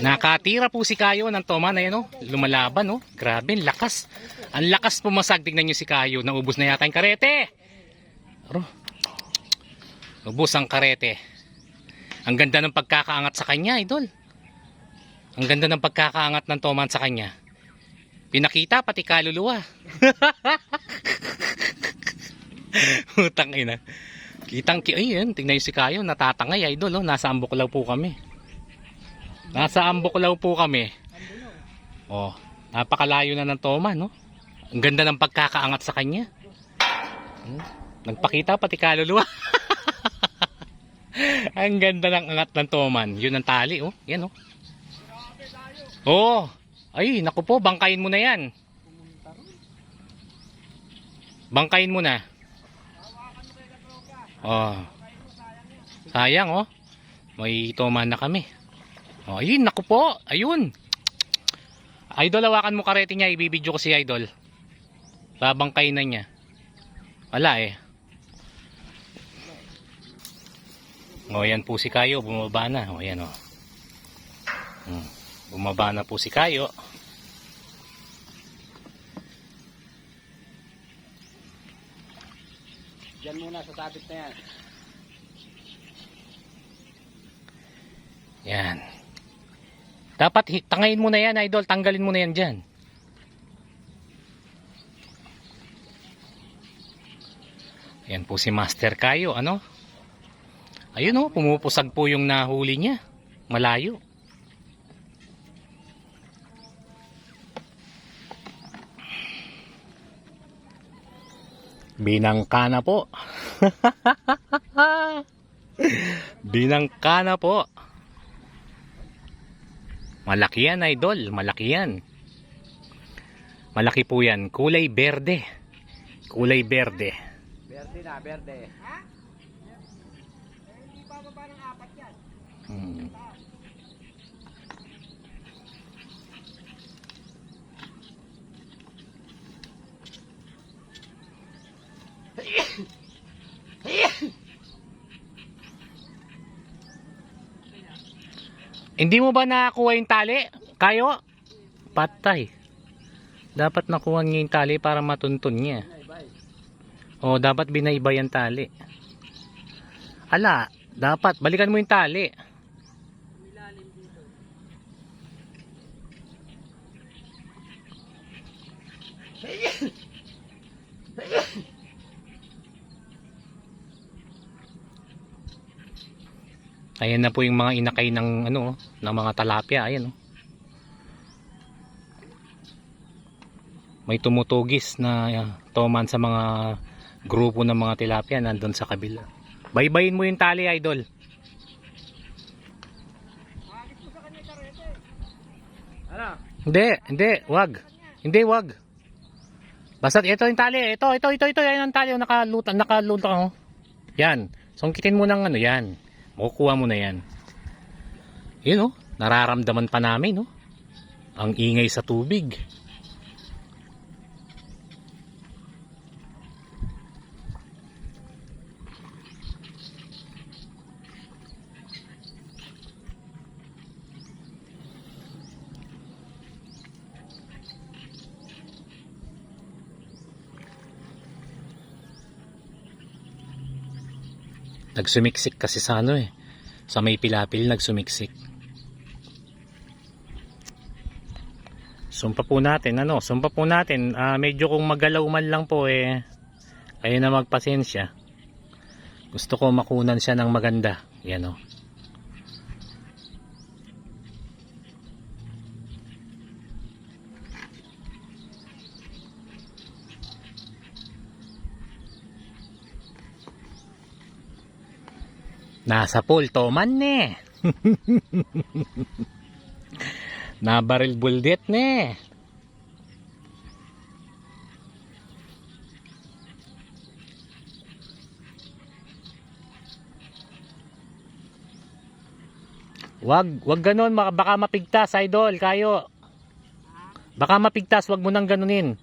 Nakatira po si Kayo ng Toma na yan, oh. Lumalaban, oh. Grabe, lakas. Ang lakas pumasag. Tignan nyo si Kayo. Naubos na yata yung karete. Aro. Ubos ang karete. Ang ganda ng pagkakaangat sa kanya, idol. Ang ganda ng pagkakaangat ng Toman sa kanya. Pinakita pati kaluluwa. Utang ina. Kitang ki ayun, tingnan niyo si Kayo, natatangay idol, oh. Nasa Ambuklaw po kami. Nasa Ambuklaw po kami. Oh, napakalayo na ng Toma, no? Ang ganda ng pagkakaangat sa kanya. Hmm? Nagpakita pati kaluluwa. ang ganda ng angat ng Toman. Yun ang tali, oh. Yan, oh. Oh, ay, naku po, bangkain mo na yan. Bangkain mo na. Oh. Sayang, oh. May Toman na kami. Oh, ayun, naku po. Ayun. Idol, hawakan mo karete niya. Ibibidyo ko si Idol. Babangkay na niya. Wala eh. O, yan po si Kayo. Bumaba na. O, yan o. Hmm. Bumaba na po si Kayo. Diyan muna sa sabit na yan. Yan. Dapat tangayin mo na yan, Idol. Tanggalin mo na yan dyan. Yan po si Master Kayo. Ano? Ayun o, pumupusag po yung nahuli niya. Malayo. Binangka na po. Binangka na po. Malaki yan, idol. Malaki yan. Malaki po yan. Kulay berde. Kulay berde. Berde na, berde. Hmm. Hindi mo ba nakakuha yung tali? Kayo? Patay. Dapat nakuha niya yung tali para matuntun niya. O, dapat binaiba yung tali. Ala, dapat. Balikan mo yung tali. Ayan na po yung mga inakay ng ano, ng mga talapia, ayan oh. May tumutugis na uh, toman sa mga grupo ng mga tilapia nandun sa kabila. Baybayin mo yung tali, idol. Hindi, hindi, wag. Hindi, wag. Basta ito yung tali, ito, ito, ito, ito, yan ang tali, oh, nakalutan, nakalutan, oh. Yan. Sungkitin mo ng ano, yan. Makukuha mo na yan. Yun, oh. Nararamdaman pa namin, oh. Ang ingay sa tubig. Nagsumiksik kasi sa ano eh. Sa may pilapil nagsumiksik. Sumpa po natin, ano, sumpa po natin. Ah, medyo kung magalaw man lang po eh, kayo na magpasensya. Gusto ko makunan siya ng maganda. Yan o. Nasa pool, toman ne. Nabaril buldet ne. Wag, wag maka- baka mapigtas, idol, kayo. Baka mapigtas, wag mo nang ganunin.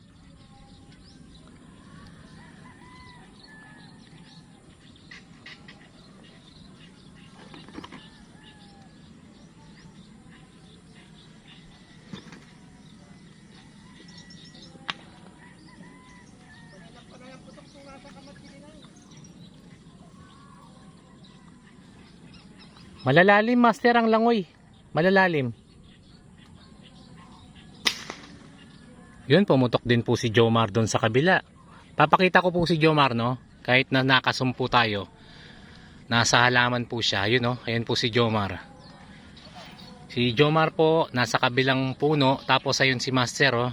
Malalalim, master, ang langoy. Malalalim. Yun, pumutok din po si Jomar doon sa kabila. Papakita ko po si Jomar, no? Kahit na nakasumpo tayo. Nasa halaman po siya. Yun, no? Ayan po si Jomar. Si Jomar po, nasa kabilang puno. Tapos ayun si Master, oh.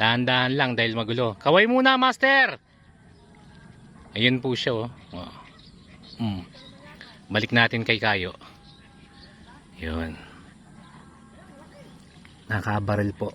Dahan-dahan lang dahil magulo. Kaway muna, Master! Ayun po siya, oh. oh. Mm. Balik natin kay Kayo. Yun. Nakabaril po.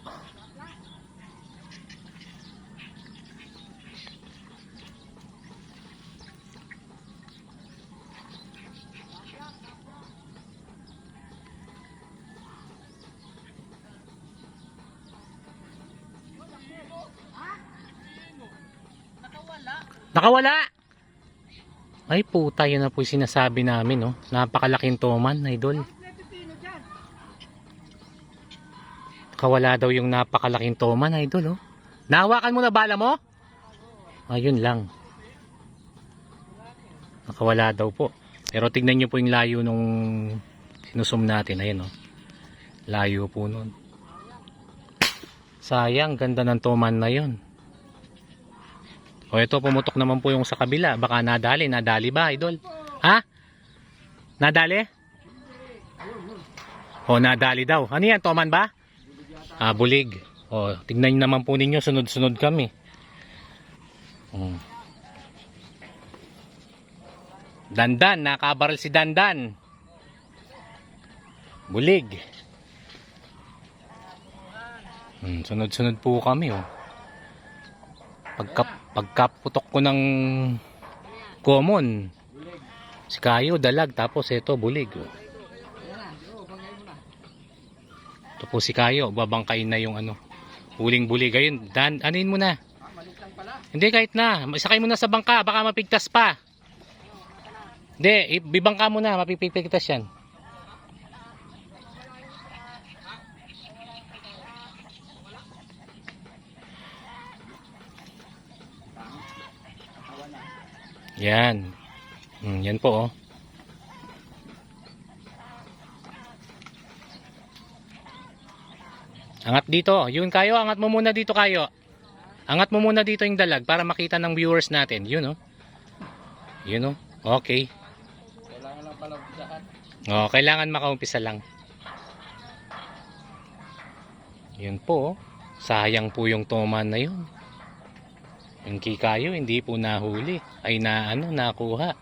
Nakawala! Ay puta, yun na po sinasabi namin, no? Napakalaking toman, idol. Kawala daw yung napakalaking toman, idol, oh. Nahawakan mo na bala mo? Ayun lang. Nakawala daw po. Pero tignan nyo po yung layo nung sinusum natin. Ayun, oh. Layo po nun. Sayang, ganda ng toman na yun. O ito, pumutok naman po yung sa kabila. Baka nadali. Nadali ba, idol? Ha? Nadali? O, nadali daw. Ano yan, toman ba? Ah, bulig. O, tignan naman po ninyo. Sunod-sunod kami. Hmm. Dandan. Nakabaril si Dandan. Bulig. Hmm, sunod-sunod po kami, oh pagka, pagkaputok ko ng common si Kayo dalag tapos ito bulig oh. Ito po si Kayo babangkain na yung ano huling bulig ayun dan anin mo na. Hindi kahit na. Isakay mo na sa bangka baka mapigtas pa. Hindi ibibangka mo na mapipigtas yan. Yan. Hmm, yan po oh. Angat dito. Yun kayo, angat mo muna dito kayo. Angat mo muna dito yung dalag para makita ng viewers natin. Yun oh. Yun oh. Okay. Kailangan lang pala umpisahan. Oh, kailangan makaumpisa lang. Yun po. oh. Sayang po yung toman na yun. Yung kikayo hindi po nahuli. Ay na ano, nakuha.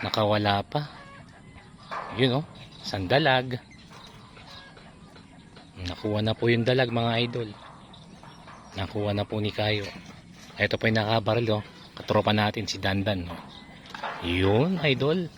Nakawala pa. Yun oh, sandalag. Nakuha na po yung dalag mga idol. Nakuha na po ni Kayo. Ito po yung nakabaril oh. Katropa natin si Dandan. Oh. Yun idol.